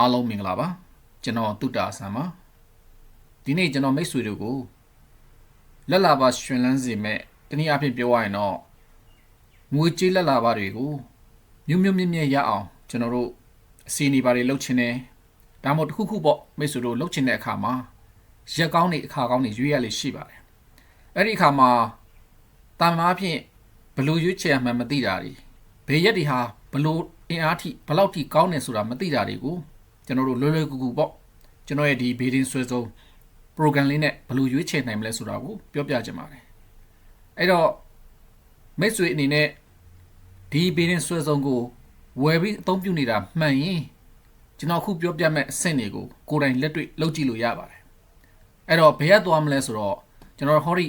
အားလုံးမင်္ဂလာပါကျွန်တော်တုတ္တာဆန်ပါဒီနေ့ကျွန်တော်မိတ်ဆွေတို့ကိုလက်လာပါရှင်လန်းစီမဲ့တနည်းအားဖြင့်ပြောရရင်တော့ငွေကြေးလက်လာပါတွေကိုမြုံမြုံမြင့်မြင့်ရအောင်ကျွန်တော်တို့အစီအနီပါတွေလှုပ်ချင်တယ်ဒါမှမဟုတ်တစ်ခုခုပေါ့မိတ်ဆွေတို့လှုပ်ချင်တဲ့အခါမှာရက်ကောင်းနေအခါကောင်းနေရွေးရလေရှိပါတယ်အဲ့ဒီအခါမှာတာမားဖြင့်ဘယ်လို့ရွေးချယ်မှန်းမသိတာတွေဘယ်ရက်တွေဟာဘလို့အင်အားထိဘယ်လောက်ထိကောင်းနေဆိုတာမသိတာတွေကို ကျွန်တော်တို့လွယ်လွယ်ကူကူပေါ့ကျွန်တော်ရဲ့ဒီဘေးဒင်းဆွဲဆုံး program လေးနဲ့ဘယ်လိုရွေးချယ်နိုင်မလဲဆိုတာကိုပြောပြချင်ပါတယ်အဲ့တော့မိတ်ဆွေအနေနဲ့ဒီဘေးဒင်းဆွဲဆုံးကိုဝယ်ပြီးအသုံးပြုနေတာမှန်ရင်ကျွန်တော်ခုပြောပြမဲ့အဆင့်တွေကိုကိုယ်တိုင်လက်တွေ့လုပ်ကြည့်လို့ရပါတယ်အဲ့တော့ဘယ်ရသွားမလဲဆိုတော့ကျွန်တော်ဟောဒီ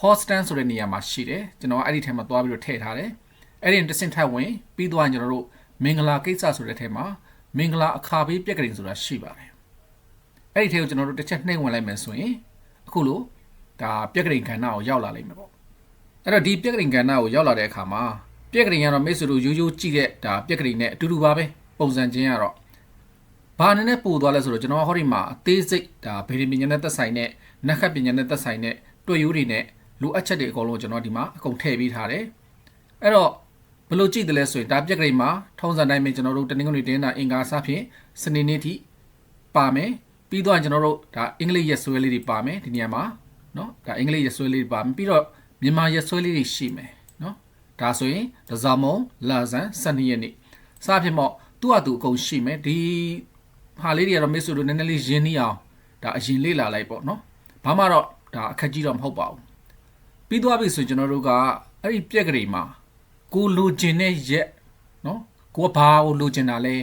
hostan ဆိုတဲ့နေရာမှာရှိတယ်ကျွန်တော်အဲ့ဒီထဲမှာသွားပြီးတော့ထည့်ထားတယ်အဲ့ဒီတစ်ဆင့်ထပ်ဝင်ပြီးသွားရင်ကျွန်တော်တို့မင်္ဂလာကိစ္စဆိုတဲ့ထဲမှာ မင်္ဂလာအခါပေးပြက်ကလေးဆိုတာရှိပါတယ်အဲ့ဒီထဲကိုကျွန်တော်တို့တစ်ချက်နှိမ့်ဝင်လိုက်မယ်ဆိုရင်အခုလို့ဒါပြက်ကလေးခန္ဓာကိုရောက်လာလိမ့်မယ်ပေါ့အဲ့တော့ဒီပြက်ကလေးခန္ဓာကိုရောက်လာတဲ့အခါမှာပြက်ကလေးကတော့မိတ်ဆွေတို့ရိုးရိုးကြည့်တဲ့ဒါပြက်ကလေးနဲ့အတူတူပါပဲပုံစံချင်းကတော့ဘာနည်းနဲ့ပို့သွားလဲဆိုတော့ကျွန်တော်ဟောဒီမှာအသေးစိတ်ဒါဗေဒပညာနဲ့သက်ဆိုင်တဲ့နက္ခတ်ပညာနဲ့သက်ဆိုင်တဲ့တွေ့ရိုးတွေနဲ့လိုအပ်ချက်တွေအကုန်လုံးကျွန်တော်ဒီမှာအကုန်ထည့်ပေးထားတယ်အဲ့တော့ ဘယ်လိုကြည့်တယ်လဲဆိုရင်ဒါပြက်ကလေးမှာထုံးစံတိုင်းပဲကျွန်တော်တို့တနင်္ဂနွေတင်းတာအင်္ဂါစဖြင့်စနေနေ့ထိပါမယ်ပြီးတော့ကျွန်တော်တို့ဒါအင်္ဂလိပ်ရက်စွဲလေးတွေပါမယ်ဒီနေရာမှာเนาะဒါအင်္ဂလိပ်ရက်စွဲလေးတွေပါမယ်ပြီးတော့မြန်မာရက်စွဲလေးတွေရှိမယ်เนาะဒါဆိုရင်ဒဇာမုံလာဇန်12ရက်နေ့စဖြင့်ပေါ့သူ့ဟာသူအကုန်ရှိမယ်ဒီဟာလေးတွေကတော့မိတ်ဆွေတို့နည်းနည်းလေးရင်းနှီးအောင်ဒါအရင်လေ့လာလိုက်ပေါ့เนาะဘာမှတော့ဒါအခက်ကြီးတော့မဟုတ်ပါဘူးပြီးသွားပြီဆိုရင်ကျွန်တော်တို့ကအဲ့ဒီပြက်ကလေးမှာ ကိုလိုချင်တဲ့ရက်နော်ကိုကဘာကိုလိုချင်တာလဲ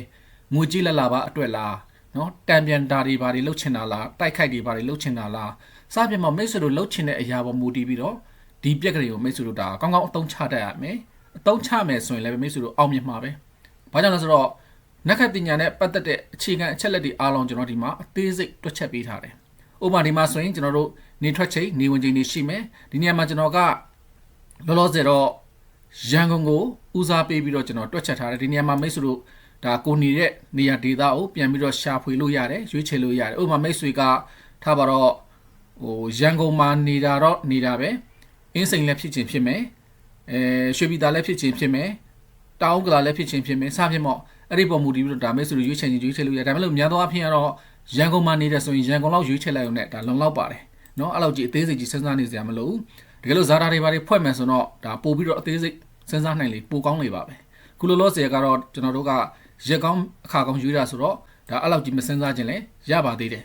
ငွေကြီးလက်လာပါအတွက်လားနော်တံပြန်တာတွေဘာတွေလှုပ်ချင်တာလားတိုက်ခိုက်တွေဘာတွေလှုပ်ချင်တာလားစပြမမိတ်ဆွေတို့လှုပ်ချင်တဲ့အရာပေါ်မူတည်ပြီးတော့ဒီပြက်ကလေးကိုမိတ်ဆွေတို့ဒါကောင်းကောင်းအသုံးချတတ်ရမယ်အသုံးချမယ်ဆိုရင်လည်းမိတ်ဆွေတို့အောင်မြင်မှာပဲဘာကြောင့်လဲဆိုတော့နက္ခတ်ပညာနဲ့ပတ်သက်တဲ့အခြေခံအချက်လက်တွေအားလုံးကျွန်တော်ဒီမှာအသေးစိတ်တွက်ချက်ပေးထားတယ်ဥပမာဒီမှာဆိုရင်ကျွန်တော်တို့နေထွက်ချိန်နေဝင်ချိန်တွေရှိမယ်ဒီနေရာမှာကျွန်တော်ကလောလောဆယ်တော့ ရန်ကုန်ကိုဦးစားပေးပြီးတော့ကျွန်တော်တွက်ချက်ထားတယ်ဒီနေရာမှာမိတ်ဆွေတို့ဒါကိုနေတဲ့နေရာဒေသကိုပြန်ပြီးတော့ရှာဖွေလို့ရတယ်ရွေးချယ်လို့ရတယ်ဥပမာမိတ်ဆွေကထားပါတော့ဟိုရန်ကုန်မှာနေတာတော့နေတာပဲအင်းစိန်လည်းဖြစ်ချင်းဖြစ်မယ်အဲရွှေပြည်သာလည်းဖြစ်ချင်းဖြစ်မယ်တောင်ကလာလည်းဖြစ်ချင်းဖြစ်မယ်စသဖြင့်ပေါ့အဲ့ဒီပုံမူတည်ပြီးတော့ဒါမိတ်ဆွေတို့ရွေးချယ်ချင်းရွေးချယ်လို့ရတယ်ဒါပေမဲ့လို့များသောအားဖြင့်ကတော့ရန်ကုန်မှာနေတယ်ဆိုရင်ရန်ကုန်လောက်ရွေးချယ်လိုက်ရုံနဲ့ဒါလုံလောက်ပါတယ်နော်အဲ့လောက်ကြီးအသေးစိတ်ကြီးစဉ်းစားနေစရာမလိုဘူး တကယ်လို့ဇာတာတွေဘာတွေဖွဲ့မယ်ဆိုတော့ဒါပို့ပြီးတော့အသေးစိတ်စဉ်းစားနိုင်လေပိုကောင်းလေပါပဲခုလိုလောဆယ်ကတော့ကျွန်တော်တို့ကရက်ကောင်းအခါကောင်းရွေးတာဆိုတော့ဒါအဲ့လောက်ကြီးမစဉ်းစားခြင်းလဲရပါသေးတယ်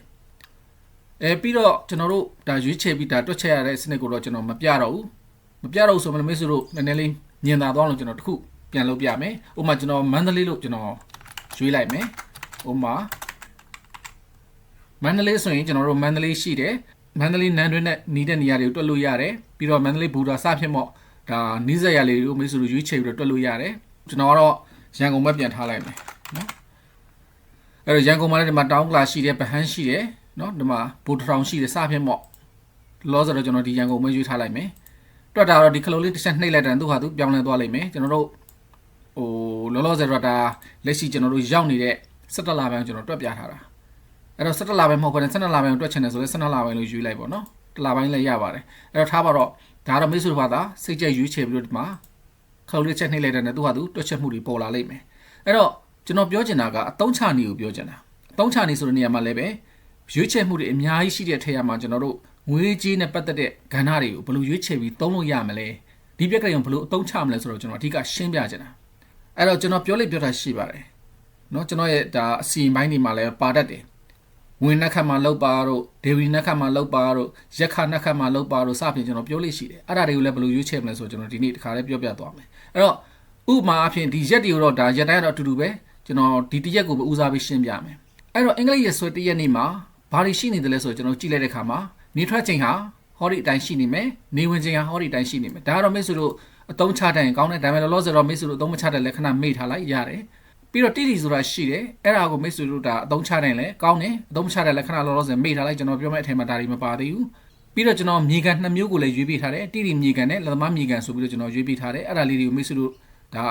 အဲပြီးတော့ကျွန်တော်တို့ဒါရွေးချယ်ပြီးဒါတွက်ချက်ရတဲ့စနစ်ကိုတော့ကျွန်တော်မပြတော့ဘူးမပြတော့ဆိုမှလည်းမိတ်ဆွေတို့နည်းနည်းလေးညင်သာသွားလို့ကျွန်တော်တခုပြန်လုပ်ပြမယ်ဥပမာကျွန်တော်မန္တလေးလို့ကျွန်တော်ရွေးလိုက်မယ်ဥပမာမန္တလေးဆိုရင်ကျွန်တော်တို့မန္တလေးရှိတယ် မန္တလေးနန်းတွင်းနဲ့နီးတဲ့နေရာတွေကိုတွက်လို့ရတယ်ပြီးတော့မန္တလေးဘူတာစဖြစ်မော့ဒါနီးစက်ရလေးတွေကိုမိတ်ဆွေတို့ရွေးချယ်ပြီးတော့တွက်လို့ရတယ်ကျွန်တော်ကတော့ရန်ကုန်ဘက်ပြန်ထားလိုက်မယ်နော်အဲ့တော့ရန်ကုန်မှာလည်းဒီမှာတောင်းကလာရှိတယ်ဗဟန်းရှိတယ်နော်ဒီမှာဘူတထောင်ရှိတယ်စဖြစ်မော့လောဆိုတော့ကျွန်တော်ဒီရန်ကုန်ဘက်ရွေးထားလိုက်မယ်တွက်တာတော့ဒီခလုံးလေးတစ်ချက်နှိပ်လိုက်တယ်သူဟာသူပြောင်းလဲသွားလိမ့်မယ်ကျွန်တော်တို့ဟိုလောလောဆယ်တော့ဒါလက်ရှိကျွန်တော်တို့ရောက်နေတဲ့17လပိုင်းကျွန်တော်တွက်ပြထားတာ အဲ့တော့17လပိုင်းမဟုတ်ဘဲနဲ့12လပိုင်းကိုတွက်ချင်တယ်ဆိုလဲ12လပိုင်းလို့ယူလိုက်ပေါ့နော်တလပိုင်းလည်းရပါတယ်အဲ့တော့ထားပါတော့ဒါတော့မိတ်ဆွေတို့ဘာသာစိတ်ကြက်ရွေးချယ်ပြီးတော့ဒီမှာခေါလေးချက်နှိပ်လိုက်တဲ့နဲ့သူဟာသူတွက်ချက်မှုတွေပေါ်လာလိမ့်မယ်အဲ့တော့ကျွန်တော်ပြောချင်တာကအတုံးချနေကိုပြောချင်တာအတုံးချနေဆိုတဲ့နေရာမှာလည်းပဲရွေးချယ်မှုတွေအများကြီးရှိတဲ့ထဲမှာကျွန်တော်တို့ငွေကြေးနဲ့ပတ်သက်တဲ့ကဏ္ဍတွေကိုဘယ်လိုရွေးချယ်ပြီးသုံးလို့ရမလဲဒီပြက်ကလေးကိုဘယ်လိုအသုံးချမလဲဆိုတော့ကျွန်တော်အဓိကရှင်းပြချင်တာအဲ့တော့ကျွန်တော်ပြောလိုက်ပြောတာရှိပါတယ်เนาะကျွန်တော်ရဲ့ဒါအစီအပိုင်းတွေမှာလည်းပါတတ်တယ် ဝင်နှက်ခတ်မှာလောက်ပါတို့ဒေဝီနှက်ခတ်မှာလောက်ပါတို့ရက်ခနှက်ခတ်မှာလောက်ပါတို့စပြင်ကျွန်တော်ပြောလို့ရှိတယ်အဲ့ဒါတွေကိုလည်းဘယ်လိုရွေးချယ်မလဲဆိုတော့ကျွန်တော်ဒီနေ့တစ်ခါလေးပြောပြသွားမယ်အဲ့တော့ဥပမာအဖြစ်ဒီရက်တွေကိုတော့ဒါရက်တိုင်းတော့အတူတူပဲကျွန်တော်ဒီတစ်ရက်ကိုပဲဦးစားပေးရှင်းပြမယ်အဲ့တော့အင်္ဂလိပ်ရက်ဆွဲတစ်ရက်နေ့မှာဘာတွေရှိနေတယ်လဲဆိုတော့ကျွန်တော်ကြည့်လိုက်တဲ့အခါမှာနေထွက်ချိန်ဟာဟောဒီအတိုင်းရှိနေမယ်နေဝင်ချိန်ဟာဟောဒီအတိုင်းရှိနေမယ်ဒါကတော့မိတ်ဆွေတို့အသုံးချတဲ့ရင်ကောင်းတယ်ဒါပေမဲ့လောလောဆယ်တော့မိတ်ဆွေတို့အသုံးမချတဲ့လက္ခဏာမေ့ထားလိုက်ရတယ် ပြီးတော့တိတိဆိုတာရှိတယ်အဲ့ဒါကိုမိတ်ဆွေတို့ဒါအသုံးချနိုင်လဲကောင်းတယ်အသုံးချတဲ့လက္ခဏာလောလောဆယ်မေ့ထားလိုက်ကျွန်တော်ပြောမယ့်အထက်မှာဒါတွေမပါသေးဘူးပြီးတော့ကျွန်တော်မြေကန်နှစ်မျိုးကိုလည်းရွေးပေးထားတယ်တိတိမြေကန်နဲ့လက်သမားမြေကန်ဆိုပြီးတော့ကျွန်တော်ရွေးပေးထားတယ်အဲ့ဒါလေးတွေကိုမိတ်ဆွေတို့ဒါ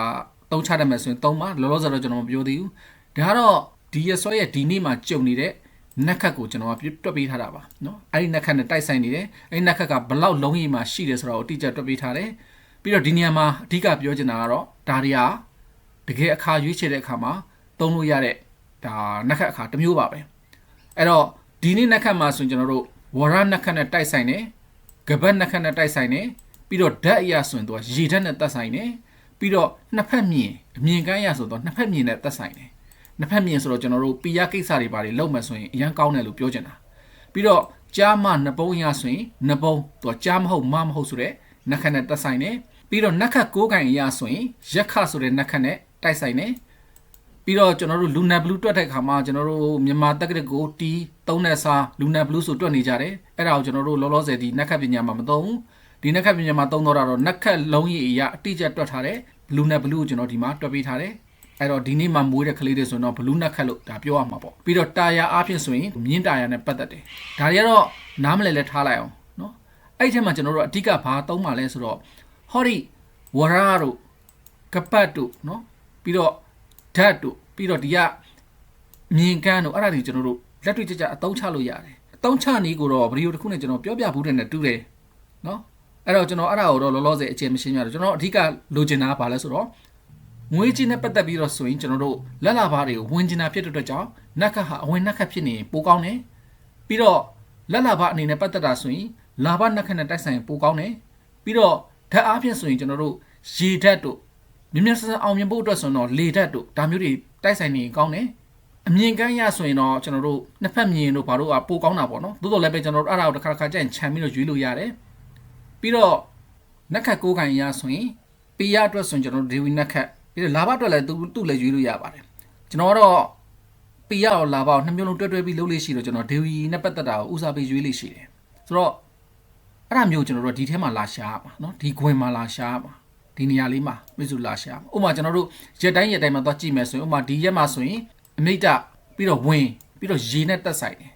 သုံးချတတ်မယ်ဆိုရင်သုံးပါလောလောဆယ်တော့ကျွန်တော်မပြောသေးဘူးဒါကတော့ဒီရဆွဲရဲ့ဒီနေ့မှာကြုံနေတဲ့နက်ခတ်ကိုကျွန်တော်ကတွက်ပေးထားတာပါနော်အဲ့ဒီနက်ခတ်နဲ့တိုက်ဆိုင်နေတယ်အဲ့ဒီနက်ခတ်ကဘလောက်လုံးရည်မှာရှိတယ်ဆိုတာကိုအတိအကျတွက်ပေးထားတယ်ပြီးတော့ဒီနေရာမှာအဓိကပြောချင်တာကတော့ဒါတွေက တကယ်အခါရွေးချယ်တဲ့အခါမှာသုံးလို့ရတဲ့ဒါနက်ခတ်အခါတစ်မျိုးပါပဲအဲ့တော့ဒီနေ့နက်ခတ်မှာဆိုရင်ကျွန်တော်တို့ဝရနက်ခတ်နဲ့တိုက်ဆိုင်တယ်ကပတ်နက်ခတ်နဲ့တိုက်ဆိုင်တယ်ပြီးတော့ဓာတ်အရာဆိုရင်သူကရေဓာတ်နဲ့သက်ဆိုင်တယ်ပြီးတော့နှစ်ဖက်မြင်အမြင်ကန်းရဆိုတော့နှစ်ဖက်မြင်နဲ့သက်ဆိုင်တယ်နှစ်ဖက်မြင်ဆိုတော့ကျွန်တော်တို့ပီယာကိစ္စတွေပါတယ်လောက်မှဆိုရင်အရန်ကောင်းတယ်လို့ပြောချင်တာပြီးတော့ကြားမနှစ်ပုံးရဆိုရင်နှစ်ပုံးသူကကြားမဟုတ်မမဟုတ်ဆိုတဲ့နက်ခတ်နဲ့သက်ဆိုင်တယ်ပြီးတော့နက်ခတ်ကိုးကင်အရာဆိုရင်ရက်ခဆိုတဲ့နက်ခတ်နဲ့ တိုက်ဆိုင်တယ်ပြီးတော့ကျွန်တော်တို့လူနယ်ဘလူးတွက်တဲ့အခါမှာကျွန်တော်တို့မြန်မာတက္ကသိုလ်ကိုတီးသုံးတဲ့စာလူနယ်ဘလူးဆိုတွက်နေကြတယ်အဲ့ဒါကိုကျွန်တော်တို့လောလောဆယ်ဒီနက်ခတ်ပညာမှာမသုံးဘူးဒီနက်ခတ်ပညာမှာသုံးတော့တာတော့နက်ခတ်လုံးကြီးအရာအတိအကျတွက်ထားတယ်လူနယ်ဘလူးကိုကျွန်တော်ဒီမှာတွက်ပေးထားတယ်အဲ့တော့ဒီနေ့မှမွေးတဲ့ကလေးတွေဆိုတော့ဘလူးနက်ခတ်လို့ဒါပြောရမှာပေါ့ပြီးတော့တာယာအားဖြင့်ဆိုရင်မြင်းတာယာနဲ့ပတ်သက်တယ်ဒါတွေကတော့နားမလဲလဲထားလိုက်အောင်နော်အဲ့ဒီထဲမှာကျွန်တော်တို့အဓိကဘာသုံးပါလဲဆိုတော့ဟောဒီဝရတို့ကပတ်တို့နော် ပြီးတော့ဓာတ်တို့ပြီးတော့ဒီကမြင်ကန်းတို့အဲ့ဒါတွေကျွန်တော်တို့လက်တွေ့ကြကြအသုံးချလို့ရတယ်အသုံးချနည်းကိုတော့ဗီဒီယိုတစ်ခုနဲ့ကျွန်တော်ပြောပြဘူးတဲ့နဲ့တူတယ်နော်အဲ့တော့ကျွန်တော်အဲ့ဒါကိုတော့လောလောဆယ်အချိန်မရှင်းရတော့ကျွန်တော်အဓိကလိုချင်တာကဘာလဲဆိုတော့ငွေကြီးနဲ့ပတ်သက်ပြီးတော့ဆိုရင်ကျွန်တော်တို့လက်လာဘာတွေကိုဝင်ကျင်တာဖြစ်တဲ့အတွက်ကြောင့်နက်ခတ်ဟာအဝင်နက်ခတ်ဖြစ်နေပိုကောင်းတယ်ပြီးတော့လက်လာဘာအနေနဲ့ပတ်သက်တာဆိုရင်လာဘနက်ခတ်နဲ့တိုက်ဆိုင်ပိုကောင်းတယ်ပြီးတော့ဓာတ်အားဖြင့်ဆိုရင်ကျွန်တော်တို့ရေဓာတ်တို့ မြင်မြန်ဆန်ဆန်အောင်မြင်ဖို့အတွက်ဆိုတော့လေဓာတ်တို့ဒါမျိုးတွေတိုက်ဆိုင်နေကောင်းတယ်အမြင်ကမ်းရဆိုရင်တော့ကျွန်တော်တို့နှစ်ဖက်မြင်တို့ဘာလို့ကပိုကောင်းတာပေါ့နော်သို့တော်လည်းပဲကျွန်တော်တို့အဲ့ဒါကိုတစ်ခါတစ်ခါကြိုင်ခြံပြီးတော့ရွေးလို့ရတယ်ပြီးတော့နက်ခတ်ကိုးကန်ရဆိုရင်ပေးရအတွက်ဆိုရင်ကျွန်တော်တို့ဒေဝီနက်ခတ်ပြီးတော့လာဘအတွက်လည်းသူသူ့လည်းရွေးလို့ရပါတယ်ကျွန်တော်ကတော့ပေးရအောင်လာဘအောင်နှစ်မျိုးလုံးတွဲတွဲပြီးလုပ်လို့ရှိတော့ကျွန်တော်ဒေဝီနဲ့ပတ်သက်တာကိုဦးစားပေးရွေးလို့ရှိတယ်ဆိုတော့အဲ့ဒါမျိုးကျွန်တော်တို့ဒီထဲမှာလာရှားပါနော်ဒီခွင်မှာလာရှားပါ ဒီနေရာလေးမှာမိစုလာရှားပါဥပမာကျွန်တော်တို့ရက်တိုင်းရက်တိုင်းမှာသွားကြည့်မယ်ဆိုရင်ဥပမာဒီရက်မှာဆိုရင်အမိတ်တပြီးတော့ဝင်ပြီးတော့ရေနဲ့တက်ဆိုင်တယ်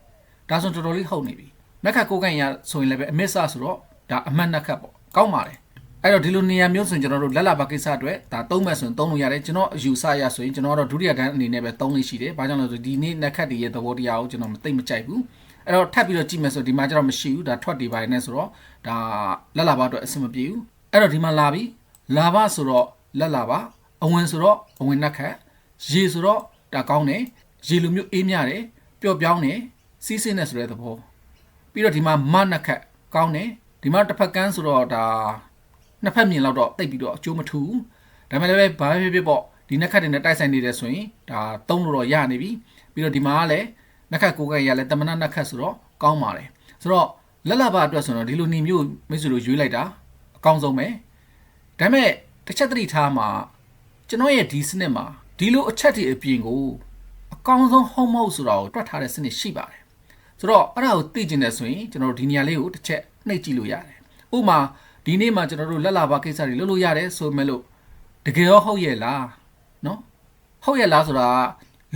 ဒါဆိုတော်တော်လေးဟုတ်နေပြီနက်ခတ်ကိုကန်ရဆိုရင်လည်းပဲအမစ်ဆဆိုတော့ဒါအမှတ်နက်ခတ်ပေါ့ကောင်းပါတယ်အဲ့တော့ဒီလိုနေရာမျိုးဆိုရင်ကျွန်တော်တို့လက်လာပါကိစ္စအတွက်ဒါသုံးမဲ့ဆိုရင်သုံးလို့ရတယ်ကျွန်တော်အယူဆရဆိုရင်ကျွန်တော်ကတော့ဒုတိယတန်းအနေနဲ့ပဲသုံးလို့ရှိတယ်။ဘာကြောင့်လဲဆိုဒီနေ့နက်ခတ်တွေရဲ့သဘောတရားကိုကျွန်တော်မသိမကြိုက်ဘူး။အဲ့တော့ထပ်ပြီးတော့ကြည့်မယ်ဆိုဒီမှာကျတော့မရှိဘူးဒါထွက်တွေပါနေဆိုတော့ဒါလက်လာပါအတွက်အဆင်မပြေဘူး။အဲ့တော့ဒီမှာလာပြီ လာပါဆိုတော့လက်လာပါအဝင်ဆိုတော့အဝင်နက်ခတ်ရေဆိုတော့ဒါကောင်းတယ်ရေလိုမျိုးအေးမြတယ်ပျော့ပြောင်းတယ်စီးစင်းတယ်ဆိုတဲ့သဘောပြီးတော့ဒီမှာမနက်ခတ်ကောင်းတယ်ဒီမှာတစ်ဖက်ကန်းဆိုတော့ဒါနှစ်ဖက်မြင်လောက်တော့တိတ်ပြီးတော့အကျိုးမထူဘူးဒါပေမဲ့လည်းဘာဖြစ်ဖြစ်ပေါ့ဒီနက်ခတ်တွေနဲ့တိုက်ဆိုင်နေတယ်ဆိုရင်ဒါသုံးလို့တော့ရနေပြီပြီးတော့ဒီမှာကလည်းနက်ခတ်ကိုယ်ကရလဲတမနာနက်ခတ်ဆိုတော့ကောင်းပါတယ်ဆိုတော့လက်လာပါအတွက်ဆိုတော့ဒီလိုနေမျိုးမိတ်ဆွေတို့ရွေးလိုက်တာအကောင်းဆုံးပဲ ဒါပေမဲ့တစ်ချက်သတိထားမှာကျွန်တော်ရဲ့ဒီစနစ်မှာဒီလိုအချက်တွေအပြင်ကိုအကောင်းဆုံး home mode ဆိုတာကိုတွက်ထားတဲ့စနစ်ရှိပါတယ်ဆိုတော့အဲ့ဒါကိုသိကျင်တယ်ဆိုရင်ကျွန်တော်တို့ဒီနေရာလေးကိုတစ်ချက်နှိပ်ကြည့်လို့ရတယ်ဥပမာဒီနေ့မှာကျွန်တော်တို့လက်လာပါကိစ္စတွေလုပ်လို့ရတယ်ဆိုမဲ့လို့တကယ်ရောဟုတ်ရဲ့လားနော်ဟုတ်ရဲ့လားဆိုတာ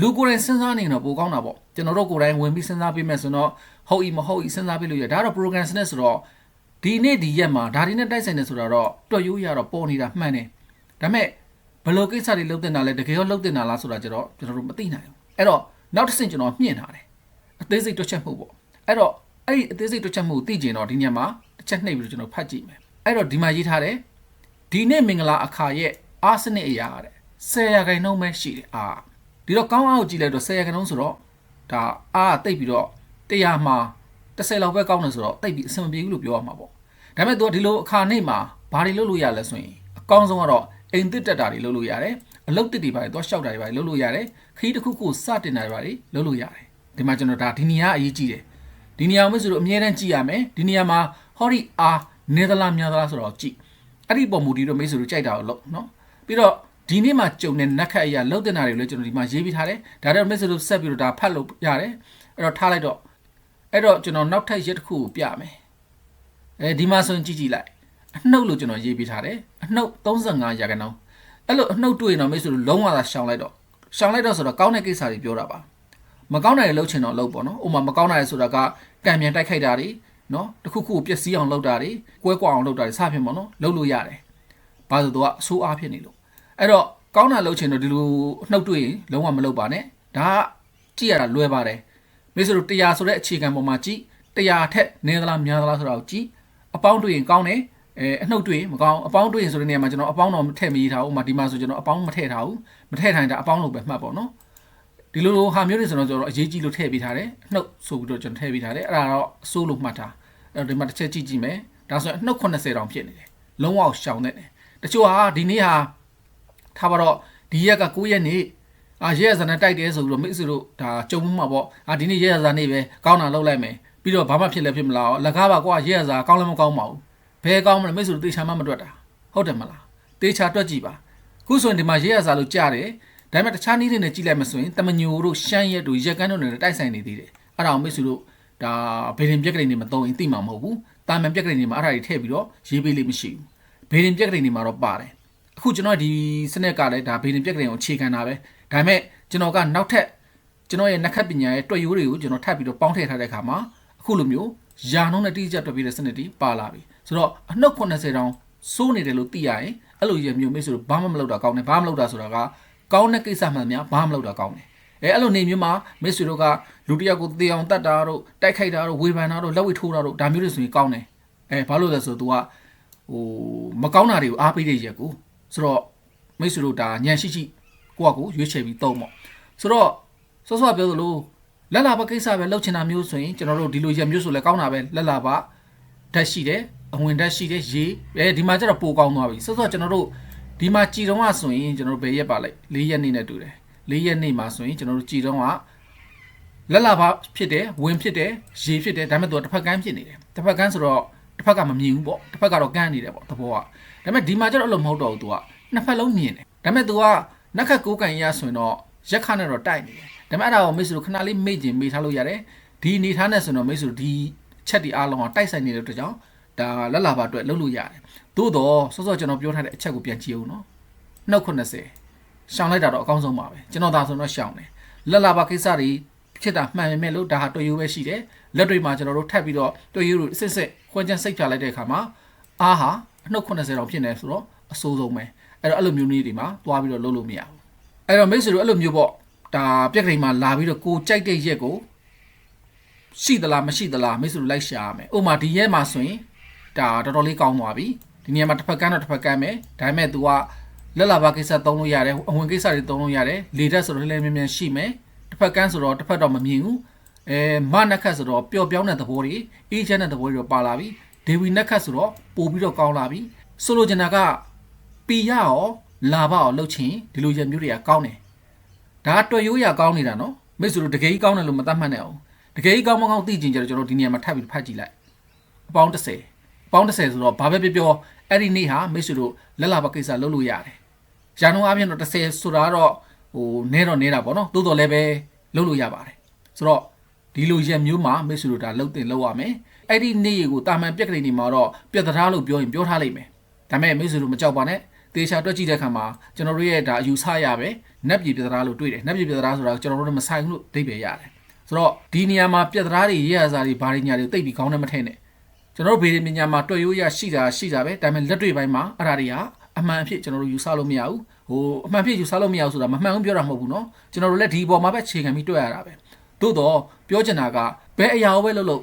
လူကိုယ်တိုင်စဉ်းစားနေတော့ပိုကောင်းတာပေါ့ကျွန်တော်တို့ကိုယ်တိုင်ဝင်ပြီးစဉ်းစားပေးမယ်ဆိုတော့ဟုတ်ဤမဟုတ်ဤစဉ်းစားပေးလို့ရဒါတော့ program စနစ်ဆိုတော့ ဒီနေ့ဒီရက်မှာဒါဒီနဲ့တိုက်ဆိုင်နေဆိုတာတော့တွက်ရိုးရတော့ပေါ်နေတာမှန်တယ်ဒါပေမဲ့ဘယ်လိုကိစ္စတွေလုပ်တင်တာလဲတကယ်ရောလုပ်တင်တာလားဆိုတာကျတော့ကျွန်တော်တို့မသိနိုင်ဘူးအဲ့တော့နောက်တစ်ဆင့်ကျွန်တော်မြင့်ထားတယ်အသေးစိတ်တွက်ချက်မှုပေါ့အဲ့တော့အဲ့ဒီအသေးစိတ်တွက်ချက်မှုကိုသိကျင်တော့ဒီညမှာတစ်ချက်နှိပ်ပြီးတော့ကျွန်တော်ဖတ်ကြည့်မယ်အဲ့တော့ဒီမှာရေးထားတယ်ဒီနေ့မင်္ဂလာအခါရဲ့အားစနစ်အရာတဲ့10ရာခိုင်နှုန်းပဲရှိတယ်အာဒီတော့ကောင်းအောင်ကြည့်လိုက်တော့10ရာခိုင်နှုန်းဆိုတော့ဒါအားတိတ်ပြီးတော့100မှာ30လောက်ပဲကောင်းတယ်ဆိုတော့တိတ်ပြီးအဆင်မပြေဘူးလို့ပြောရမှာပေါ့ ဒါပေမဲ့ तू ဒီလိုအခါနေ့မှာဘာတွေလုပ်လို့ရလဲဆိုရင်အကောင်းဆုံးကတော့အိမ်တစ်တက်တာတွေလုပ်လို့ရတယ်အလုပ်တစ်တွေပါတွေသွားရှောက်တာတွေပါတွေလုပ်လို့ရတယ်ခီးတစ်ခုခုစတင်တာတွေပါတွေလုပ်လို့ရတယ်ဒီမှာကျွန်တော်ဒါဒီနေရာအရေးကြီးတယ်ဒီနေရာမှာဆိုတော့အမြဲတမ်းကြည့်ရမယ်ဒီနေရာမှာဟောဒီအားနေသလားများသလားဆိုတော့ကြည့်အဲ့ဒီပုံမူဒီတော့မိတ်ဆွေတို့ကြိုက်တာကိုလုပ်နော်ပြီးတော့ဒီနေ့မှာကြုံတဲ့နက်ခတ်အရာလှုပ်တဲ့နာတွေကိုလည်းကျွန်တော်ဒီမှာရေးပြီးထားတယ်ဒါတော့မိတ်ဆွေတို့ဆက်ပြီးတော့ဒါဖတ်လို့ရတယ်အဲ့တော့ထားလိုက်တော့အဲ့တော့ကျွန်တော်နောက်ထပ်ရက်တစ်ခုကိုပြမယ် အဲဒီမှာဆိုရင်ကြည့်ကြည့်လိုက်အနှုတ်လို့ကျွန်တော်ရေးပေးထားတယ်အနှုတ်35ရာခိုင်နှုန်းအဲ့လိုအနှုတ်တွေ့ရင်တော့မိတ်ဆွေတို့လုံးဝသာရှောင်လိုက်တော့ရှောင်လိုက်တော့ဆိုတော့ကောင်းတဲ့ကိစ္စတွေပြောတာပါမကောင်းတဲ့လှုပ်ချင်တော့လှုပ်ပေါ့နော်ဥပမာမကောင်းတဲ့ဆိုတာကကံမြန်တိုက်ခိုက်တာတွေနော်တခုခုကိုပျက်စီးအောင်လုပ်တာတွေကွဲကွာအောင်လုပ်တာတွေစဖြင့်ပေါ့နော်လုပ်လို့ရတယ်ဘာလို့တော့အဆိုးအားဖြစ်နေလို့အဲ့တော့ကောင်းတာလုပ်ချင်တော့ဒီလိုနှုတ်တွေ့ရင်လုံးဝမလုပ်ပါနဲ့ဒါကကြည့်ရတာလွယ်ပါတယ်မိတ်ဆွေတို့100ဆိုတဲ့အခြေခံပေါ်မှာကြည့်100ထက်နည်းသလားများသလားဆိုတာကိုကြည့် အပေါင်းတွေ့ရင်ကောင်းတယ်အဲအနှုတ်တွေ့ရင်မကောင်းအပေါင်းတွေ့ရင်ဆိုတဲ့နေရာမှာကျွန်တော်အပေါင်းတော့ထည့်မရေးထားဘူးဥပမာဒီမှာဆိုကျွန်တော်အပေါင်းမထည့်ထားဘူးမထည့်ထိုင်တာအပေါင်းလို့ပဲမှတ်ပေါ့နော်ဒီလိုလိုဟာမျိုးတွေဆိုတော့ကျွန်တော်အရေးကြီးလို့ထည့်ပေးထားတယ်အနှုတ်ဆိုပြီးတော့ကျွန်တော်ထည့်ပေးထားတယ်အဲ့ဒါတော့အစိုးလို့မှတ်ထားအဲ့တော့ဒီမှာတစ်ချက်ကြည့်ကြည့်မယ်ဒါဆိုရင်အနှုတ်80တောင်ဖြစ်နေတယ်လုံးဝရှောင်နေတယ်တချို့ဟာဒီနေ့ဟာထားပါတော့ဒီရက်က9ရက်နေ့အာရဲရဇာနဲ့တိုက်တယ်ဆိုပြီးတော့မိတ်ဆွေတို့ဒါကြုံမှုမှာပေါ့အာဒီနေ့ရဲရဇာနေ့ပဲကောင်းတာလုပ်လိုက်မယ် ပြီးတော့ဘာမှဖြစ်လဲဖြစ်မလားလက်ကားပါကွာရဲရဇာကောင်းလည်းမကောင်းပါဘူးဘယ်ကောင်းမလဲမိတ်ဆွေတို့တေချာမှမတွက်တာဟုတ်တယ်မလားတေချာတွက်ကြည့်ပါခုဆိုရင်ဒီမှာရဲရဇာလို့ကြားတယ်ဒါပေမဲ့တခြားနည်းတွေနဲ့ကြည့်လိုက်မှဆိုရင်တမညိုတို့ရှမ်းရက်တို့ရက်ကန်းတို့နဲ့တိုက်ဆိုင်နေသေးတယ်အဲ့ဒါအောင်မိတ်ဆွေတို့ဒါဘေရင်ပြက်ကလေးတွေမသုံးရင်သိမှာမဟုတ်ဘူးတာမန်ပြက်ကလေးတွေမှာအဲ့ဒါတွေထည့်ပြီးတော့ရေးပေးလိမ့်မရှိဘူးဘေရင်ပြက်ကလေးတွေမှာတော့ပါတယ်အခုကျွန်တော်ဒီစနစ်ကလည်းဒါဘေရင်ပြက်ကလေးကိုအခြေခံတာပဲဒါပေမဲ့ကျွန်တော်ကနောက်ထပ်ကျွန်တော်ရဲ့နက်ခတ်ပညာရဲ့တွေ့ရိုးတွေကိုကျွန်တော်ထပ်ပြီးတော့ပေါင်းထည့်ထားတဲ့အခါမှာ အခုလိုမျိုးယာနှုံးနဲ့တိကျတွက်ပြီးတဲ့စနစ်တွေပါလာပြီဆိုတော့အနှုတ်80တောင်စိုးနေတယ်လို့သိရရင်အဲ့လိုရမျိုးမျိုးဆိုတော့ဘာမှမလုပ်တာကောင်းတယ်ဘာမှမလုပ်တာဆိုတာကကောင်းတဲ့ကိစ္စမှန်များဘာမှမလုပ်တာကောင်းတယ်အဲအဲ့လိုနေမျိုးမှာမိတ်ဆွေတို့ကလူတစ်ယောက်ကိုတေအောင်တတ်တာတို့တိုက်ခိုက်တာတို့ဝေဖန်တာတို့လက်ဝိထိုးတာတို့ဒါမျိုးတွေဆိုရင်ကောင်းတယ်အဲဘာလို့လဲဆိုတော့ तू ကဟိုမကောင်းတာတွေကိုအားပေးတဲ့ရက်ကိုဆိုတော့မိတ်ဆွေတို့ဒါညံရှိရှိကိုယ့်အကူရွေးချယ်ပြီးသုံးပေါ့ဆိုတော့စောစောပြောသလို လက်လာဘကိစ္စပဲလှုပ်ချင်တာမျိုးဆိုရင်ကျွန်တော်တို့ဒီလိုရက်မျိုးဆိုလဲကောင်းတာပဲလက်လာဘဓာတ်ရှိတယ်အဝင်ဓာတ်ရှိတယ်ရေအဲဒီမှာကျတော့ပိုကောင်းသွားပြီစောစောကျွန်တော်တို့ဒီမှာကြည်တုံးကဆိုရင်ကျွန်တော်တို့ဘယ်ရက်ပါလိုက်၄ရက်နေနဲ့တူတယ်၄ရက်နေမှာဆိုရင်ကျွန်တော်တို့ကြည်တုံးကလက်လာဘဖြစ်တယ်ဝင်ဖြစ်တယ်ရေဖြစ်တယ်ဒါပေမဲ့သူကတစ်ဖက်ကန်းဖြစ်နေတယ်တစ်ဖက်ကန်းဆိုတော့တစ်ဖက်ကမမြင်ဘူးပေါ့တစ်ဖက်ကတော့ကန်းနေတယ်ပေါ့သဘောကဒါပေမဲ့ဒီမှာကျတော့အဲ့လိုမဟုတ်တော့ဘူးသူကနှစ်ဖက်လုံးမြင်တယ်ဒါပေမဲ့သူကနက်ခတ်ကိုးကန်ရဆိုရင်တော့ရက်ခနဲ့တော့တိုက်နေတယ် ဒါပေမဲ့အဲ့ဒါကိုမိတ်ဆွေတို့ခဏလေးမေ့ကျင်မေ့ထားလို့ရတယ်ဒီအနေထားနဲ့ဆိုတော့မိတ်ဆွေတို့ဒီချက်ဒီအားလုံးကတိုက်ဆိုင်နေတဲ့အတွက်ကြောင့်ဒါလက်လာပါအတွက်လုပ်လို့ရတယ်သို့တော့စောစောကျွန်တော်ပြောထားတဲ့အချက်ကိုပြန်ကြည့်အောင်နော်နှုတ်80ရှောင်လိုက်တာတော့အကောင်းဆုံးပါပဲကျွန်တော်ဒါဆိုတော့ရှောင်တယ်လက်လာပါကိစ္စတွေဖြစ်တာမှန်ပေမဲ့လို့ဒါဟာတွေ့ရိုးပဲရှိတယ်လက်တွေမှာကျွန်တော်တို့ထပ်ပြီးတော့တွေ့ရိုးတို့စစ်စစ်ခွဲချမ်းစိတ်ပြလိုက်တဲ့အခါမှာအားဟာအနှုတ်80တောင်ဖြစ်နေဆိုတော့အဆိုးဆုံးပဲအဲ့တော့အဲ့လိုမျိုးနည်းတွေမှာသွားပြီးတော့လုပ်လို့မရဘူးအဲ့တော့မိတ်ဆွေတို့အဲ့လိုမျိုးပေါ့ ဒါပြက်ကလေးမှာလာပြီးတော့ကိုကြိုက်တဲ့ရက်ကိုရှိသလားမရှိသလားမိတ်ဆွေတို့လိုက်ရှာရမယ်ဥပမာဒီရက်မှာဆိုရင်ဒါတော်တော်လေးကောင်းသွားပြီဒီနေရာမှာတစ်ဖက်ကန်းတော့တစ်ဖက်ကန်းမယ်ဒါပေမဲ့ तू ကလက်လာပါကိစ္စသုံးလို့ရတယ်အဝင်ကိစ္စတွေသုံးလို့ရတယ်လေတက်ဆိုတော့လည်းမြန်မြန်ရှိမယ်တစ်ဖက်ကန်းဆိုတော့တစ်ဖက်တော့မမြင်ဘူးအဲမနက်ခတ်ဆိုတော့ပျော်ပြောင်းတဲ့သဘောတွေအေးချမ်းတဲ့သဘောတွေတော့ပါလာပြီဒေဝီနက်ခတ်ဆိုတော့ပို့ပြီးတော့ကောင်းလာပြီဆိုလိုချင်တာကပီရရောလာဘရောလှုပ်ချင်ဒီလိုရမျိုးတွေကကောင်းတယ် ဒါကတွေ့ရိုးရကောင်းနေတာနော်မိတ်ဆွေတို့တကယ်ကြီးကောင်းတယ်လို့မသတ်မှတ်နဲ့အောင်တကယ်ကြီးကောင်းမကောင်းသိကျင်ကြတော့ကျွန်တော်ဒီနေရာမှာထပ်ပြီးဖတ်ကြည့်လိုက်အပေါင်း30ပေါင်း30ဆိုတော့ဘာပဲပြောပြောအဲ့ဒီနေ့ဟာမိတ်ဆွေတို့လက်လာပကိစ္စလုပ်လို့ရတယ်ရန်ကုန်အပြင်တော့30ဆိုတာတော့ဟိုနဲတော့နေတာပေါ့နော်တိုးတော်လည်းပဲလုပ်လို့ရပါတယ်ဆိုတော့ဒီလိုရက်မျိုးမှာမိတ်ဆွေတို့ဒါလှုပ်တင်လှုပ်ရမယ်အဲ့ဒီနေ့ကိုတာမန်ပြက်ကလေးနေမှာတော့ပြက်တရားလို့ပြောရင်ပြောထားလိုက်မယ်ဒါပေမဲ့မိတ်ဆွေတို့မကြောက်ပါနဲ့ တေချာတွက်ကြည့်တဲ့အခါမှာကျွန်တော်တို့ရဲ့ဒါအယူဆရပဲနက်ပြည်ပြတရားလို့တွေ့တယ်နက်ပြည်ပြတရားဆိုတာကျွန်တော်တို့မဆိုင်ဘူးလို့အဓိပ္ပာယ်ရတယ်ဆိုတော့ဒီနေရာမှာပြက်တရားတွေရေးရစားတွေဘာတွေညာတွေတိတ်ပြီးခေါင်းနဲ့မထည့်နဲ့ကျွန်တော်တို့ဗေဒပညာမှာတွေ့ရိုးရရှိတာရှိတာပဲဒါပေမဲ့လက်တွေ့ပိုင်းမှာအဲ့ဒါတွေကအမှန်အဖြစ်ကျွန်တော်တို့ယူဆလို့မရဘူးဟိုအမှန်ဖြစ်ယူဆလို့မရဘူးဆိုတာမမှန်ဘူးပြောတာမဟုတ်ဘူးเนาะကျွန်တော်တို့လည်းဒီပေါ်မှာပဲခြေခံပြီးတွေ့ရတာပဲသို့တော့ပြောချင်တာကဘယ်အရာကိုပဲလုပ်လို့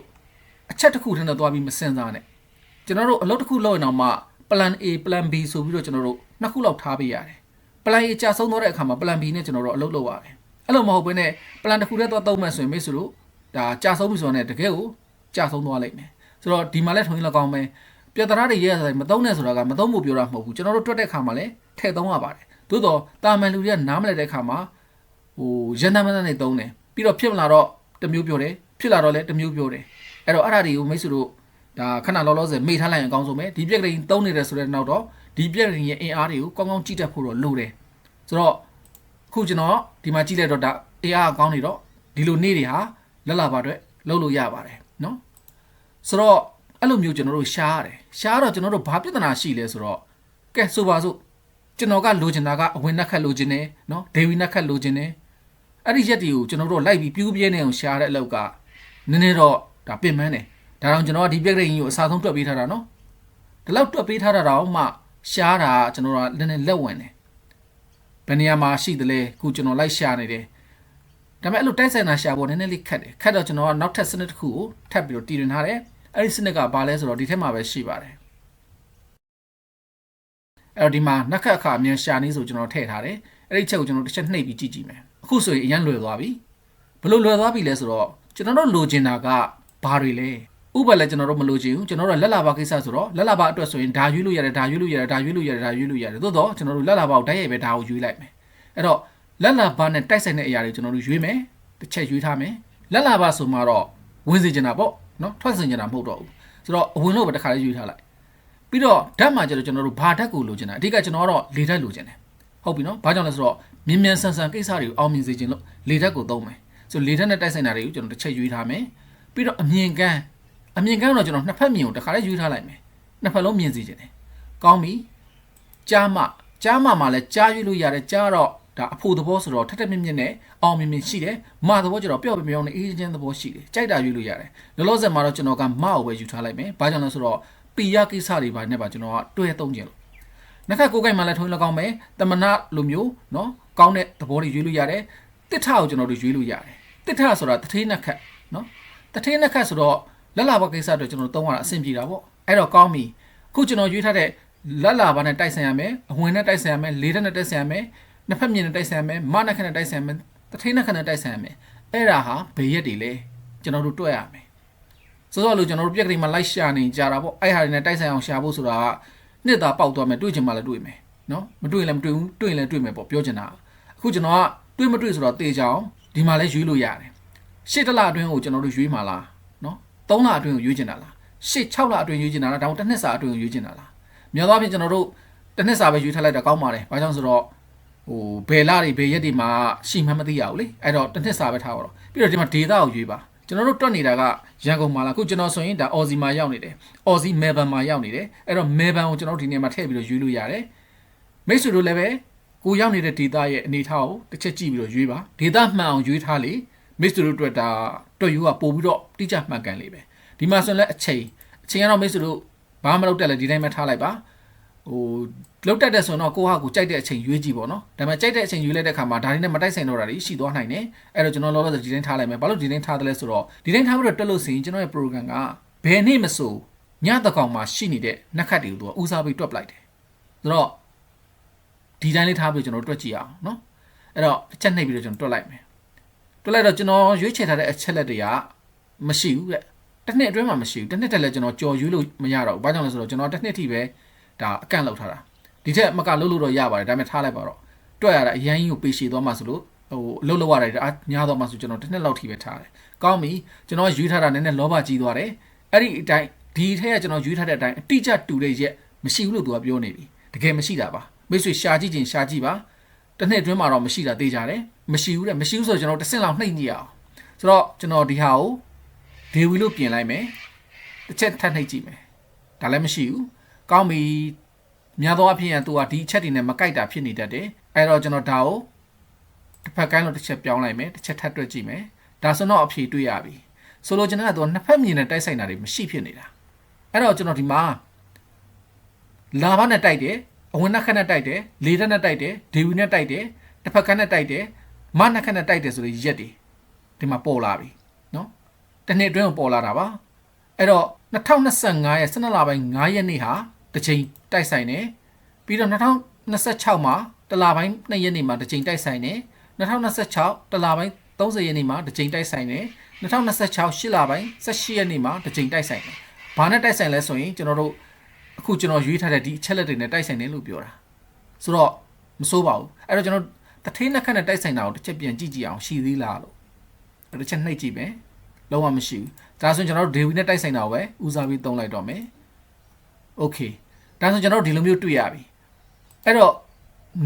အချက်တစ်ခုထင်းနဲ့သွားပြီးမစင်စားနဲ့ကျွန်တော်တို့အလုပ်တစ်ခုလုပ်ရင်တော့မှ plan A plan B ဆိုပြီးတော့ကျွန်တော်တို့နှစ်ခုလောက်ထားပေးရတယ် plan A ကြာဆုံးတော့တဲ့အခါမှာ plan B နဲ့ကျွန်တော်တို့အလုပ်လုပ်ရတယ်အဲ့လိုမဟုတ်ဘဲနဲ့ plan တစ်ခုတည်းသွားသုံးမှဆိုရင်မိတ်ဆွေတို့ဒါကြာဆုံးပြီဆိုတော့ねတကယ်ကိုကြာဆုံးသွားလိမ့်မယ်ဆိုတော့ဒီမှာလည်းထုံးရင်လည်းကောင်းမယ်ပြဿနာတွေရဲရတယ်မသုံးနဲ့ဆိုတာကမသုံးဖို့ပြောတာမဟုတ်ဘူးကျွန်တော်တို့တွက်တဲ့အခါမှာလည်းထည့်သုံးရပါတယ်သို့တော့တာမန်လူတွေကနားမလည်တဲ့အခါမှာဟိုရန်တမ်းမန်းနဲ့သုံးတယ်ပြီးတော့ဖြစ်မလာတော့တမျိုးပြောတယ်ဖြစ်လာတော့လည်းတမျိုးပြောတယ်အဲ့တော့အဲ့ဒါတွေကိုမိတ်ဆွေတို့ ဒါခဏလောလောဆယ်မေ့ထားလိုက်ရင်အကောင်းဆုံးပဲဒီပြက်ကလေးသုံးနေတယ်ဆိုတဲ့နောက်တော့ဒီပြက်ကလေးရဲ့အင်အားတွေကိုကောင်းကောင်းကြည့်တတ်ဖို့တော့လိုတယ်ဆိုတော့ခုကျွန်တော်ဒီမှာကြည့်လိုက်တော့ဒါအင်အားကောင်းနေတော့ဒီလိုနေ့တွေဟာလက်လာပါအတွက်လုပ်လို့ရပါတယ်နော်ဆိုတော့အဲ့လိုမျိုးကျွန်တော်တို့ရှားရတယ်ရှားတော့ကျွန်တော်တို့ဘာပြဿနာရှိလဲဆိုတော့ကဲဆိုပါစို့ကျွန်တော်ကလိုချင်တာကအဝင်နှက်ခတ်လိုချင်တယ်နော်ဒေဝီနှက်ခတ်လိုချင်တယ်အဲ့ဒီရက်တွေကိုကျွန်တော်တို့လိုက်ပြီးပြူးပြဲနေအောင်ရှားတဲ့အလောက်ကနည်းနည်းတော့ဒါပင်ပန်းတယ် ဒါတော့ကျွန်တော်ကဒီပြက်ရင်ကြီးကိုအစားဆုံးတွက်ပေးထားတာနော်ဒီလောက်တွက်ပေးထားတာတော့မှရှားတာကျွန်တော်ကနည်းနည်းလက်ဝင်တယ်ဘယ်နေရာမှာရှိသလဲခုကျွန်တော်လိုက်ရှာနေတယ်ဒါပေမဲ့အဲ့လိုတိုက်ဆိုင်တာရှာဖို့နည်းနည်းလေးခက်တယ်ခက်တော့ကျွန်တော်ကနောက်ထပ်စနစ်တစ်ခုကိုထပ်ပြီးတော့တည်တွင်ထားတယ်အဲ့ဒီစနစ်ကဘာလဲဆိုတော့ဒီထက်မှာပဲရှိပါတယ်အဲ့တော့ဒီမှာနှက်ခတ်အခါအမြန်ရှာနေဆိုကျွန်တော်ထည့်ထားတယ်အဲ့ဒီချက်ကိုကျွန်တော်တစ်ချက်နှိပ်ပြီးကြည့်ကြည့်မယ်အခုဆိုရင်အရင်လွယ်သွားပြီဘလို့လွယ်သွားပြီလဲဆိုတော့ကျွန်တော်တို့လိုချင်တာကဘာတွေလဲ ဥပမာလည်းကျွန်တော်တို့မလိုချင်ဘူးကျွန်တော်တို့လက်လာပါကိစ္စဆိုတော့လက်လာပါအတွက်ဆိုရင်ဒါရွေးလို့ရတယ်ဒါရွေးလို့ရတယ်ဒါရွေးလို့ရတယ်ဒါရွေးလို့ရတယ်သို့တော့ကျွန်တော်တို့လက်လာပါကိုတိုက်ရိုက်ပဲဒါကိုရွေးလိုက်မယ်အဲ့တော့လက်လာပါနဲ့တိုက်ဆိုင်တဲ့အရာတွေကျွန်တော်တို့ရွေးမယ်တစ်ချက်ရွေးထားမယ်လက်လာပါဆိုမှတော့ဝင်စေချင်တာပေါ့နော်ထွက်စေချင်တာမဟုတ်တော့ဘူးဆိုတော့အဝင်လို့ပဲတစ်ခါလေးရွေးထားလိုက်ပြီးတော့ဓာတ်မှာကျတော့ကျွန်တော်တို့ဘာဓာတ်ကိုလိုချင်တာအဓိကကျွန်တော်ကတော့လေဓာတ်လိုချင်တယ်ဟုတ်ပြီနော်ဘာကြောင့်လဲဆိုတော့မြင်မြန်ဆန်ဆန်ကိစ္စတွေကိုအောင်မြင်စေချင်လို့လေဓာတ်ကိုသုံးမယ်ဆိုလေဓာတ်နဲ့တိုက်ဆိုင်တာတွေကိုကျွန်တော်တစ်ချက်ရွေးထားမယ်ပြီးတော့အမြင်ကန်း အမြင်ကန်းတော့ကျွန်တော်နှစ်ဖက်မြင်ကိုတစ်ခါလေးရွေးထားလိုက်မယ်နှစ်ဖက်လုံးမြင်စေချင်တယ်ကောင်းပြီကြားမကြားမမှာလည်းကြားရွေးလို့ရတယ်ကြားတော့ဒါအဖို့သဘောဆိုတော့ထက်ထက်မြင့်မြင့်နဲ့အောင်မြင်မြင်ရှိတယ်မသဘောကျတော့ပျော့ပျော့ပြောင်းနေအေးချင်းသဘောရှိတယ်ကြိုက်တာရွေးလို့ရတယ်လောလောဆယ်မှာတော့ကျွန်တော်ကမကိုပဲယူထားလိုက်မယ်ဘာကြောင့်လဲဆိုတော့ပီရကိစ္စတွေပါနဲ့ပါကျွန်တော်ကတွဲသုံးခြင်းလို့နှစ်ခါကိုယ်ကိုက်မှလည်းထုံးလည်းကောင်းမယ်တမနာလိုမျိုးเนาะကောင်းတဲ့သဘောတွေရွေးလို့ရတယ်တစ်ထကိုကျွန်တော်တို့ရွေးလို့ရတယ်တစ်ထဆိုတာတထေးနှစ်ခတ်เนาะတထေးနှစ်ခတ်ဆိုတော့ လက်လာဘကိစ္စအတွက်ကျွန်တော်သုံးရတာအဆင်ပြေတာပေါ့အဲ့တော့ကောင်းပြီခုကျွန်တော်ရွေးထားတဲ့လက်လာဘာနဲ့တိုက်ဆိုင်ရမယ်အဝင်နဲ့တိုက်ဆိုင်ရမယ်လေးတဲ့နဲ့တိုက်ဆိုင်ရမယ်နှစ်ဖက်မြင်နဲ့တိုက်ဆိုင်ရမယ်မနဲ့ခနဲ့တိုက်ဆိုင်ရမယ်တထိန်နဲ့ခနဲ့တိုက်ဆိုင်ရမယ်အဲ့ဒါဟာဘယ်ရက်တွေလဲကျွန်တော်တို့တွေ့ရမယ်ဆိုတော့လို့ကျွန်တော်တို့ပြက်ကလေးမှာလိုက်ရှာနေကြတာပေါ့အဲ့ဟာတွေနဲ့တိုက်ဆိုင်အောင်ရှာဖို့ဆိုတာကနှစ်သာပေါက်သွားမယ်တွေ့ချင်မှလည်းတွေ့မယ်နော်မတွေ့ရင်လည်းမတွေ့ဘူးတွေ့ရင်လည်းတွေ့မယ်ပေါ့ပြောချင်တာအခုကျွန်တော်ကတွေ့မတွေ့ဆိုတော့တေချအောင်ဒီမှာလည်းရွေးလို့ရတယ်ရှစ်တလအတွင်းကိုကျွန်တော်တို့ရွေးမှာလား နော်သုံးလအတွင်းကိုရွေးချင်တာလားရှစ်6လအတွင်းရွေးချင်တာလားဒါမှမဟုတ်တစ်နှစ်စာအတွင်းကိုရွေးချင်တာလားမြောက်သွားပြင်ကျွန်တော်တို့တစ်နှစ်စာပဲရွေးထားလိုက်တာကောင်းပါတယ်ဘာကြောင့်ဆိုတော့ဟိုဘယ်လတွေဘယ်ရက်တွေမှာရှိမှမသိရဘူးလေအဲ့တော့တစ်နှစ်စာပဲထားပါတော့ပြီးတော့ဒီမှာ data ကိုရွေးပါကျွန်တော်တို့တွက်နေတာကရန်ကုန်မှာလားအခုကျွန်တော်ဆိုရင်ဒါ Aussie မှာရောက်နေတယ် Aussie Melbourne မှာရောက်နေတယ်အဲ့တော့ Melbourne ကိုကျွန်တော်တို့ဒီနေ့မှာထည့်ပြီးတော့ရွေးလို့ရတယ်မိတ်ဆွေတို့လည်းပဲကိုရောက်နေတဲ့ data ရဲ့အနေထားကိုတစ်ချက်ကြည့်ပြီးတော့ရွေးပါ data မှန်အောင်ရွေးထားလေ မိတ်ဆွေတို့အတွက်ဒါတွက်ယူကပို့ပြီးတော့တိကျမှန်ကန်လေပဲဒီမှာဆိုရင်လည်းအချိန်အချိန်ကတော့မိတ်ဆွေတို့ဘာမှမလုပ်တက်လဲဒီတိုင်းပဲထားလိုက်ပါဟိုလောက်တက်တဲ့ဆိုတော့ကိုဟာကိုကြိုက်တဲ့အချိန်ရွေးကြည့်ပေါ့နော်ဒါပေမဲ့ကြိုက်တဲ့အချိန်ရွေးလိုက်တဲ့ခါမှာဒါတွေနဲ့မတိုက်ဆိုင်တော့တာတွေရှိသွားနိုင်တယ်အဲ့တော့ကျွန်တော်လောလောဆယ်ဒီတိုင်းထားလိုက်မယ်ဘာလို့ဒီတိုင်းထားတယ်လဲဆိုတော့ဒီတိုင်းထားပြီးတော့တက်လို့ဆိုရင်ကျွန်တော်ရဲ့ program ကဘယ်နေ့မဆိုညတကောင်မှာရှိနေတဲ့နှက်ခတ်တွေကိုသူကဦးစားပေးတွက်ပလိုက်တယ်ဆိုတော့ဒီတိုင်းလေးထားပြီးကျွန်တော်တွက်ကြည့်အောင်နော်အဲ့တော့တစ်ချက်နှိပ်ပြီးတော့ကျွန်တော်တွက်လိုက်မယ် တွက်လိုက်တော့ကျွန်တော်ရွေးချယ်ထားတဲ့အချက်လက်တွေကမရှိဘူးတဲ့တစ်နှစ်အတွင်းမှာမရှိဘူးတစ်နှစ်တက်လဲကျွန်တော်ကြော်ရွေးလို့မရတော့ဘူးဘာကြောင့်လဲဆိုတော့ကျွန်တော်တစ်နှစ်ထိပဲဒါအကန့်လောက်ထားတာဒီထက်မကလှုပ်လို့တော့ရပါတယ်ဒါပေမဲ့ထားလိုက်ပါတော့တွက်ရတာအရင်ကြီးကိုပေးရှည်သွားမှဆိုလို့ဟိုလှုပ်လို့ရတယ်အားညားသွားမှဆိုကျွန်တော်တစ်နှစ်လောက်ထိပဲထားတယ်ကောင်းပြီကျွန်တော်ရွေးထားတာနည်းနည်းလောဘကြီးသွားတယ်အဲ့ဒီအတိုင်းဒီထက်ကကျွန်တော်ရွေးထားတဲ့အတိုင်းအတိအကျတူတဲ့ရက်မရှိဘူးလို့သူကပြောနေပြီတကယ်မရှိတာပါမိတ်ဆွေရှာကြည့်ခြင်းရှာကြည့်ပါ တစ်နှစ်အတွင်းမှာတော့မရှိတာသိကြတယ်မရှိဘူးတဲ့မရှိဘူးဆိုတော့ကျွန်တော်တစ်ဆင့်လောက်နှိမ့်ကြည့်အောင်ဆိုတော့ကျွန်တော်ဒီဟာကိုဒေဝီလို့ပြင်လိုက်မယ်တစ်ချက်ထပ်နှိပ်ကြည့်မယ်ဒါလည်းမရှိဘူးကောင်းပြီများသောအားဖြင့်သူကဒီအချက်တွေနဲ့မကိုက်တာဖြစ်နေတတ်တယ်အဲ့တော့ကျွန်တော်ဒါကိုတစ်ဖက်ကိုင်းလို့တစ်ချက်ပြောင်းလိုက်မယ်တစ်ချက်ထပ်တွက်ကြည့်မယ်ဒါဆိုတော့အဖြေတွေ့ရပြီဆိုလိုချင်တာကသူကနှစ်ဖက်မြင်နဲ့တိုက်ဆိုင်တာတွေမရှိဖြစ်နေတာအဲ့တော့ကျွန်တော်ဒီမှာလာဘနဲ့တိုက်တယ် အဝင်နှက်ခက်နဲ့တိုက်တယ်လေတက်နဲ့တိုက်တယ်ဒေဝီနဲ့တိုက်တယ်တစ်ဖက်ကနဲ့တိုက်တယ်မနှက်ခက်နဲ့တိုက်တယ်ဆိုတဲ့ရက်တွေဒီမှာပေါ်လာပြီနော်တစ်နှစ်အတွင်းပေါ်လာတာပါအဲ့တော့2025ရဲ့12လပိုင်း9ရက်နေ့ဟာတစ်ချိန်တိုက်ဆိုင်တယ်ပြီးတော့2026မှာတလပိုင်း2ရက်နေ့မှာတစ်ချိန်တိုက်ဆိုင်တယ်2026တလပိုင်း30ရက်နေ့မှာတစ်ချိန်တိုက်ဆိုင်တယ်2026ရှစ်လပိုင်း18ရက်နေ့မှာတစ်ချိန်တိုက်ဆိုင်တယ်ဘာနဲ့တိုက်ဆိုင်လဲဆိုရင်ကျွန်တော်တို့ အခုကျွန်တော်ရွေးထားတဲ့ဒီအချက်လက်တွေနဲ့တိုက်ဆိုင်တယ်လို့ပြောတာဆိုတော့မစိုးပါဘူးအဲ့တော့ကျွန်တော်တထေးနှစ်ခက်နဲ့တိုက်ဆိုင်တာကိုတစ်ချက်ပြန်ကြည့်ကြည့်အောင်ရှိသေးလားလို့တစ်ချက်နှိပ်ကြည့်မယ်လုံးဝမရှိဘူးဒါဆိုရင်ကျွန်တော်တို့ဒေဝီနဲ့တိုက်ဆိုင်တာကိုပဲဦးစားပေးသုံးလိုက်တော့မယ်โอเคဒါဆိုကျွန်တော်တို့ဒီလိုမျိုးတွေ့ရပြီအဲ့တော့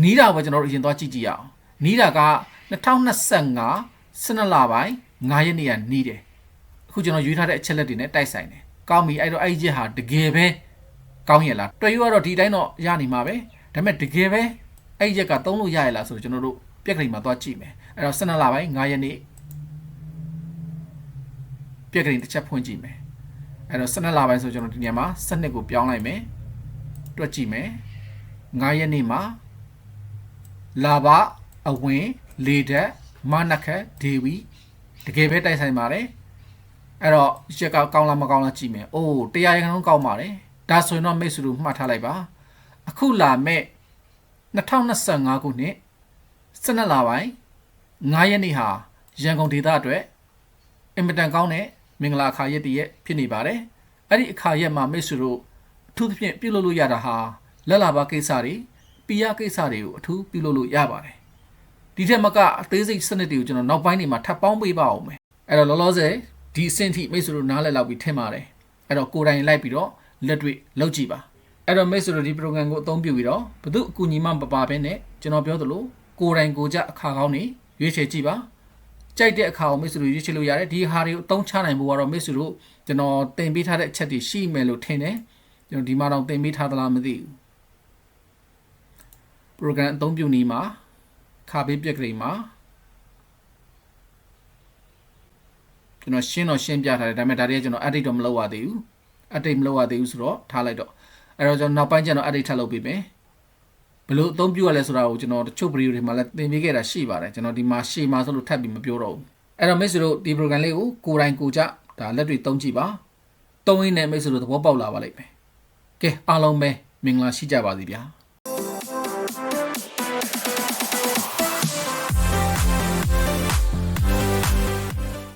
နီးတာပဲကျွန်တော်တို့အရင်သွားကြည့်ကြည့်ရအောင်နီးတာက2025 12လပိုင်း9ရက်နေ့ကနီးတယ်အခုကျွန်တော်ရွေးထားတဲ့အချက်လက်တွေနဲ့တိုက်ဆိုင်တယ်ကောင်းပြီအဲ့တော့အဲ့ဒီချက်ဟာတကယ်ပဲ ကောင်းရဲ့လားတွေ့ရတော့ဒီတိုင်းတော့ရနေမှာပဲဒါပေမဲ့တကယ်ပဲအဲ့ဒီရက်ကသုံးလို့ရရလားဆိုတော့ကျွန်တော်တို့ပြက်ကလေးမှာသွားကြည့်မယ်အဲ့တော့12လပိုင်း9ရက်နေ့ပြက်ကလေးတစ်ချက်ဖွင့်ကြည့်မယ်အဲ့တော့12လပိုင်းဆိုကျွန်တော်ဒီနေရာမှာစနစ်ကိုပြောင်းလိုက်မယ်တွက်ကြည့်မယ်9ရက်နေ့မှာလာဘအဝင်လေဓာတ်မနက်ခတ်ဒေဝီတကယ်ပဲတိုက်ဆိုင်ပါတယ်အဲ့တော့ချက်ကကောင်းလားမကောင်းလားကြည့်မယ်အိုးတရားရခဏကောင်းပါတယ် ဒါဆိုရင်တော့မိတ်ဆွေတို့မှတ်ထားလိုက်ပါ အခုလာမဲ့2025ခုနှစ်12လပိုင်း9ရက်နေ့ဟာရန်ကုန်ဒေသအတွက်အင်မတန်ကောင်းတဲ့မင်္ဂလာအခါရက်တည်းရက်ဖြစ်နေပါတယ်အဲ့ဒီအခါရက်မှာမိတ်ဆွေတို့အထူးသဖြင့်ပြုလုပ်လို့ရတာဟာလက်လာပါကိစ္စတွေပီယာကိစ္စတွေကိုအထူးပြုလုပ်လို့ရပါတယ်ဒီထက်မကအသေးစိတ်စနစ်တွေကိုကျွန်တော်နောက်ပိုင်းတွေမှာထပ်ပေါင်းပေးပါအောင်မယ်အဲ့တော့လောလောဆယ်ဒီအဆင့်ထိမိတ်ဆွေတို့နားလည်လောက်ပြီးထင်ပါတယ်အဲ့တော့ကိုယ်တိုင်လိုက်ပြီးတော့ လက်တွေ့လုပ်ကြည့်ပါအဲ့တော့မိတ်ဆွေတို့ဒီ program ကိုအသုံးပြုပြီးတော့ဘု து အကူအညီမှမပါဘဲနဲ့ကျွန်တော်ပြောသလိုကိုယ်တိုင်ကိုယ်ကြအခါကောင်းနေရွေးချယ်ကြည့်ပါကြိုက်တဲ့အခါကိုမိတ်ဆွေတို့ရွေးချယ်လို့ရတယ်ဒီဟာတွေကိုအသုံးချနိုင်ဖို့ကတော့မိတ်ဆွေတို့ကျွန်တော်တင်ပေးထားတဲ့အချက်တွေရှိမယ်လို့ထင်တယ်ကျွန်တော်ဒီမှာတော့တင်ပေးထားသလားမသိဘူး program အသုံးပြုနည်းမှာခါပေးပြက်ကလေးမှာကျွန်တော်ရှင်းတော့ရှင်းပြထားတယ်ဒါပေမဲ့ဒါတွေကကျွန်တော် edit တော့မလုပ်ရသေးဘူး edit မလုပ်ရသေးဘူးဆိုတော့ထားလိုက်တော့အဲ့တော့ကျွန်တော်နောက်ပိုင်းကျတော့ edit ထပ်လုပ်ပေးမယ်ဘယ်လိုအသုံးပြုရလဲဆိုတာကိုကျွန်တော်တချို့ video တွေမှာလည်းသင်ပေးခဲ့တာရှိပါတယ်ကျွန်တော်ဒီမှာရှေ့မှာဆိုလို့ထပ်ပြီးမပြောတော့ဘူးအဲ့တော့မိတ်ဆွေတို့ဒီ program လေးကိုကိုယ်တိုင်ကိုယ်ကြဒါလက်တွေသုံးကြည့်ပါသုံးရင်းနဲ့မိတ်ဆွေတို့သဘောပေါက်လာပါလိမ့်မယ်ကဲအားလုံးပဲမင်္ဂလာရှိကြပါစေဗျာ